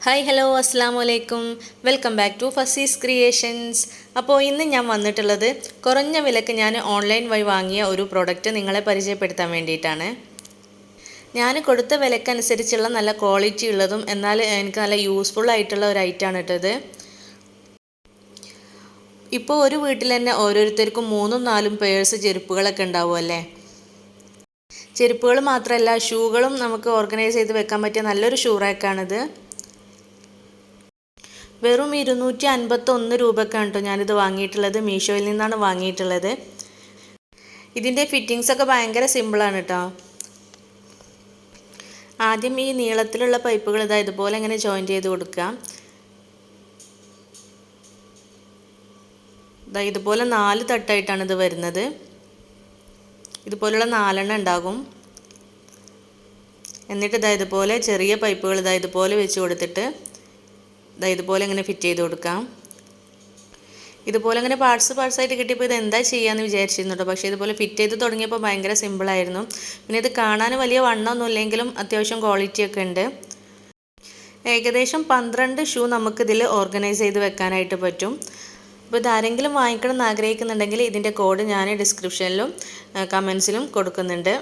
Hi hello അസ്സാം വലൈക്കും welcome back to Fasees creations അപ്പോൾ ഇന്ന് ഞാൻ വന്നിട്ടുള്ളത് കുറഞ്ഞ വിലക്ക് ഞാൻ ഓൺലൈൻ വഴി വാങ്ങിയ ഒരു പ്രോഡക്റ്റ് നിങ്ങളെ പരിചയപ്പെടുത്താൻ വേണ്ടിയിട്ടാണ്. ഞാൻ കൊടുത്ത വിലക്കനുസരിച്ചുള്ള നല്ല ക്വാളിറ്റി ഉള്ളതും എന്നാൽ എനിക്ക് നല്ല യൂസ്ഫുൾ ആയിട്ടുള്ള ഒരു ഐറ്റമാണ് ഇട്ടത് ഇപ്പോൾ ഒരു വീട്ടിൽ തന്നെ ഓരോരുത്തർക്കും മൂന്നും നാലും പേഴ്സ് ചെരുപ്പുകളൊക്കെ ഉണ്ടാവുമല്ലേ ചെരുപ്പുകൾ മാത്രമല്ല ഷൂകളും നമുക്ക് ഓർഗനൈസ് ചെയ്ത് വെക്കാൻ പറ്റിയ നല്ലൊരു ഷൂ റാക്കാണിത് വെറും ഇരുന്നൂറ്റി അൻപത്തൊന്ന് രൂപക്കാണ് കേട്ടോ ഞാനിത് വാങ്ങിയിട്ടുള്ളത് മീഷോയിൽ നിന്നാണ് വാങ്ങിയിട്ടുള്ളത്. ഇതിന്റെ ഫിറ്റിങ്സ് ഒക്കെ ഭയങ്കര സിമ്പിളാണ് കേട്ടോ ആദ്യം ഈ നീളത്തിലുള്ള പൈപ്പുകൾ ഇതാ ഇതുപോലെ ഇങ്ങനെ ജോയിൻ ചെയ്ത് കൊടുക്കാം ഇതാ ഇതുപോലെ നാല് തട്ടായിട്ടാണ് ഇത് വരുന്നത്. ഇതുപോലുള്ള നാലെണ്ണം ഉണ്ടാകും. എന്നിട്ട് ഇതാ ഇതുപോലെ ചെറിയ പൈപ്പുകൾ ഇതാ ഇതുപോലെ വെച്ച് കൊടുത്തിട്ട് ഇതാ ഇതുപോലെ ഇങ്ങനെ ഫിറ്റ് ചെയ്ത് കൊടുക്കാം. ഇതുപോലെ ഇങ്ങനെ പാർട്സ് പാർട്സ് ആയിട്ട് കിട്ടിയപ്പോൾ ഇത് എന്താ ചെയ്യാമെന്ന് വിചാരിച്ചിരുന്നു കേട്ടോ പക്ഷേ ഇതുപോലെ ഫിറ്റ് ചെയ്ത് തുടങ്ങിയപ്പോൾ ഭയങ്കര സിമ്പിളായിരുന്നു പിന്നെ ഇത് കാണാൻ വലിയ വണ്ണമൊന്നും ഇല്ലെങ്കിലും അത്യാവശ്യം ക്വാളിറ്റി ഒക്കെ ഉണ്ട്. ഏകദേശം പന്ത്രണ്ട് ഷൂ നമുക്കിതിൽ ഓർഗനൈസ് ചെയ്ത് വെക്കാനായിട്ട് പറ്റും. അപ്പോൾ ഇതാരെങ്കിലും വാങ്ങിക്കണം എന്ന് ആഗ്രഹിക്കുന്നുണ്ടെങ്കിൽ ഇതിന്റെ കോഡ് ഞാൻ ഡിസ്ക്രിപ്ഷനിലും കമൻസിലും കൊടുക്കുന്നുണ്ട്.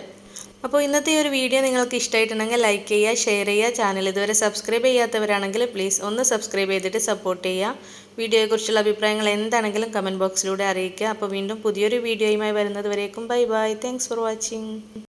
അപ്പോൾ ഇന്നത്തെ ഈ ഒരു വീഡിയോ നിങ്ങൾക്ക് ഇഷ്ടമായിട്ടുണ്ടെങ്കിൽ ലൈക്ക് ചെയ്യുക ഷെയർ ചെയ്യുക ചാനൽ ഇതുവരെ സബ്സ്ക്രൈബ് ചെയ്യാത്തവരാണെങ്കിൽ പ്ലീസ് ഒന്ന് സബ്സ്ക്രൈബ് ചെയ്തിട്ട് സപ്പോർട്ട് ചെയ്യുക. വീഡിയോയെക്കുറിച്ചുള്ള അഭിപ്രായങ്ങൾ എന്താണെങ്കിലും കമന്റ് ബോക്സിലൂടെ അറിയിക്കുക. അപ്പോൾ വീണ്ടും പുതിയൊരു വീഡിയോയുമായി വരുന്നത് വരേക്കും. Bye bye thanks for watching